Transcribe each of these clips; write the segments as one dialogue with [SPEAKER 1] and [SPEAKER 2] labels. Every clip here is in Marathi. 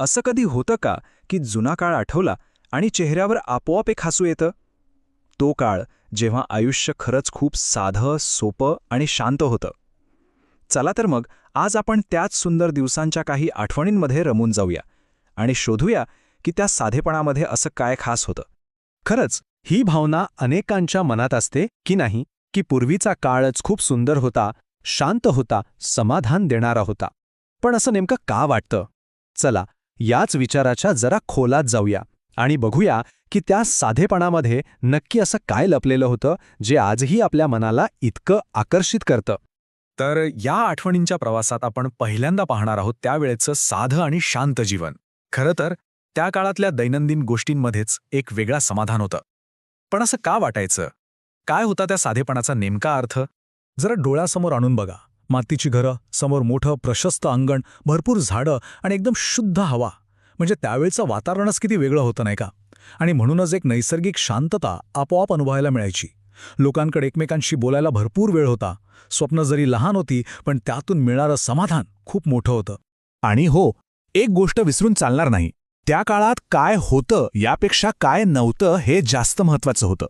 [SPEAKER 1] असं कधी होतं का की जुना काळ आठवला आणि चेहऱ्यावर आपोआप एक हसू येतं? तो काळ जेव्हा आयुष्य खरंच खूप साधं सोपं आणि शांत होतं. चला तर मग आज आपण त्याच सुंदर दिवसांच्या काही आठवणींमध्ये रमून जाऊया आणि शोधूया की त्या साधेपणामध्ये असं काय खास होतं.
[SPEAKER 2] खरंच ही भावना अनेकांच्या मनात असते की नाही? की पूर्वीचा काळच खूप सुंदर होता शांत होता समाधान देणारा होता. पण असं नेमकं का वाटतं? चला याच विचाराच्या जरा खोलात जाऊया आणि बघूया की त्या साधेपणामध्ये नक्की असं काय लपलेलं होतं जे आजही आपल्या मनाला इतकं आकर्षित करतं.
[SPEAKER 1] तर या आठवणींच्या प्रवासात आपण पहिल्यांदा पाहणार आहोत त्यावेळेचं साधं आणि शांत जीवन. खरं तर त्या काळातल्या दैनंदिन गोष्टींमध्येच एक वेगळा समाधान होतं. पण असं का वाटायचं? काय होता त्या साधेपणाचा नेमका अर्थ? जरा डोळ्यासमोर आणून बघा. मातीची घरं समोर मोठं प्रशस्त अंगण भरपूर झाडं आणि एकदम शुद्ध हवा. म्हणजे त्यावेळचं वातावरणच किती वेगळं होतं नाही का? आणि म्हणूनच एक नैसर्गिक शांतता आपोआप अनुभवायला मिळायची. लोकांकडे एकमेकांशी बोलायला भरपूर वेळ होता. स्वप्न जरी लहान होती पण त्यातून मिळणारं समाधान खूप मोठं होतं.
[SPEAKER 2] आणि हो एक गोष्ट विसरून चालणार नाही. त्या काळात काय होतं यापेक्षा काय नव्हतं हे जास्त महत्वाचं होतं.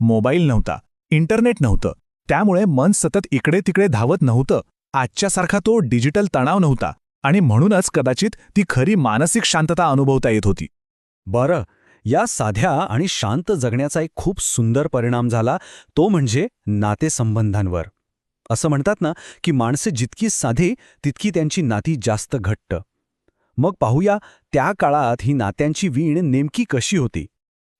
[SPEAKER 2] मोबाईल नव्हता. इंटरनेट नव्हतं. त्यामुळे मन सतत इकडे तिकडे धावत नव्हतं. आजच्यासारखा तो डिजिटल तणाव नव्हता आणि म्हणूनच कदाचित ती खरी मानसिक शांतता अनुभवता येत होती. बरं या साध्या आणि शांत जगण्याचा एक खूप सुंदर परिणाम झाला तो म्हणजे नातेसंबंधांवर. असं म्हणतात ना की माणसे जितकी साधी तितकी त्यांची नाती जास्त घट्ट. मग पाहूया त्या काळात ही नात्यांची वीण नेमकी कशी होती?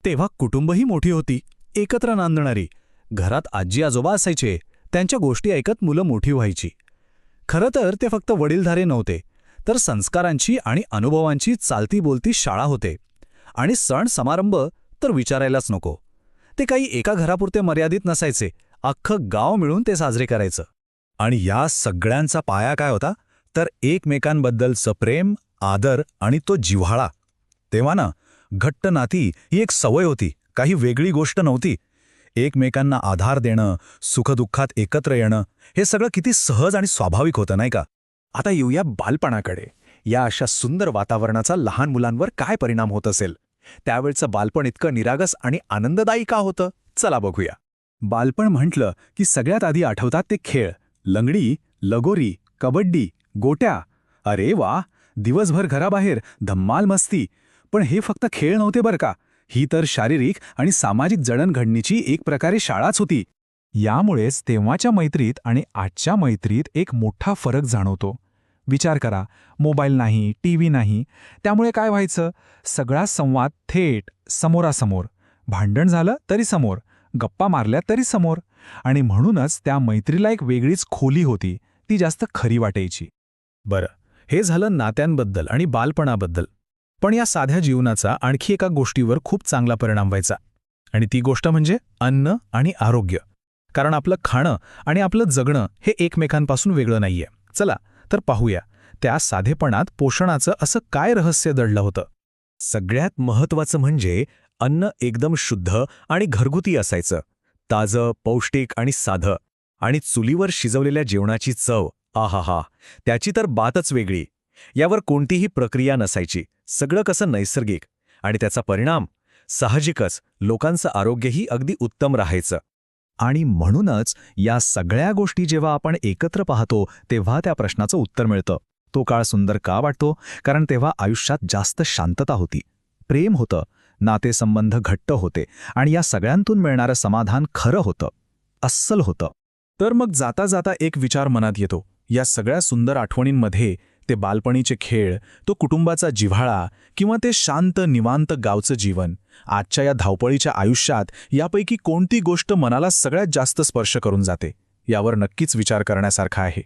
[SPEAKER 2] तेव्हा कुटुंबही मोठी होती एकत्र नांदणारी. घरात आजी आजोबा असायचे त्यांच्या गोष्टी ऐकत मुलं मोठी व्हायची. खरं तर ते फक्त वडीलधारे नव्हते तर संस्कारांची आणि अनुभवांची चालती बोलती शाळा होते. आणि सण समारंभ तर विचारायलाच नको. ते काही एका घरापुरते मर्यादित नसायचे अख्खं गाव मिळून ते साजरे करायचं. आणि या सगळ्यांचा पाया काय होता? तर एकमेकांबद्दलचं प्रेम आदर आणि तो जिव्हाळा. तेव्हा ना घट्ट नाती ही एक सवय होती काही वेगळी गोष्ट नव्हती एकमेकांना आधार देणं सुखदुःखात एकत्र येणं हे सगळं किती सहज आणि स्वाभाविक होतं नाही का? आता येऊया बालपणाकडे. या अशा सुंदर वातावरणाचा लहान मुलांवर काय परिणाम होत असेल? त्यावेळचं बालपण इतकं निरागस आणि आनंददायी का होतं? चला बघूया. बालपण म्हटलं की सगळ्यात आधी आठवतात ते खेळ. लंगडी लगोरी कबड्डी गोट्या. अरे वा! दिवसभर घराबाहेर धम्माल मस्ती. पण हे फक्त खेळ नव्हते बरं का? ही तर शारीरिक आणि सामाजिक जडणघडणीची एक प्रकारे शाळाच होती. यामुळेच तेव्हाच्या मैत्रीत आणि आजच्या मैत्रीत एक मोठा फरक जाणवतो. विचार करा मोबाईल नाही टीव्ही नाही त्यामुळे काय व्हायचं? सगळा संवाद थेट समोरासमोर. भांडण झालं तरी समोर गप्पा मारल्या तरी समोर. आणि म्हणूनच त्या मैत्रीला एक वेगळीच खोली होती ती जास्त खरी वाटायची. बरं हे झालं नात्यांबद्दल आणि बालपणाबद्दल. पण या साध्या जीवनाचा आणखी एका गोष्टीवर खूप चांगला परिणाम व्हायचा. आणि ती गोष्ट म्हणजे अन्न आणि आरोग्य. कारण आपलं खाणं आणि आपलं जगणं हे एकमेकांपासून वेगळं नाहीये. चला तर पाहूया त्या साधेपणात पोषणाचं असं काय रहस्य दडलं होतं? सगळ्यात महत्वाचं म्हणजे अन्न एकदम शुद्ध आणि घरगुती असायचं. ताजं पौष्टिक आणि साधं. आणि चुलीवर शिजवलेल्या जेवणाची चव आहाहा त्याची तर बातच वेगळी. यावर कोणतीही प्रक्रिया नसायची. सगळं कसं नैसर्गिक आणि त्याचा परिणाम साहजिकच लोकांचं आरोग्यही अगदी उत्तम राहायचं. आणि म्हणूनच या सगळ्या गोष्टी जेव्हा आपण एकत्र पाहतो तेव्हा त्या प्रश्नाचं उत्तर मिळतं. तो काळ सुंदर का वाटतो? कारण तेव्हा आयुष्यात जास्त शांतता होती. प्रेम होतं नातेसंबंध घट्ट होते आणि या सगळ्यांतून मिळणारं समाधान खरं होतं अस्सल होतं. तर मग जाता जाता एक विचार मनात येतो. या सगळ्या सुंदर आठवणींमध्ये ते बालपणीचे खेळ तो कुटुंबाचा जिव्हाळा किंवा ते शांत निवांत गावचं जीवन आजच्या या धावपळीच्या आयुष्यात यापैकी कोणती गोष्ट मनाला सगळ्यात जास्त स्पर्श करून जाते यावर नक्कीच विचार करण्यासारखा आहे.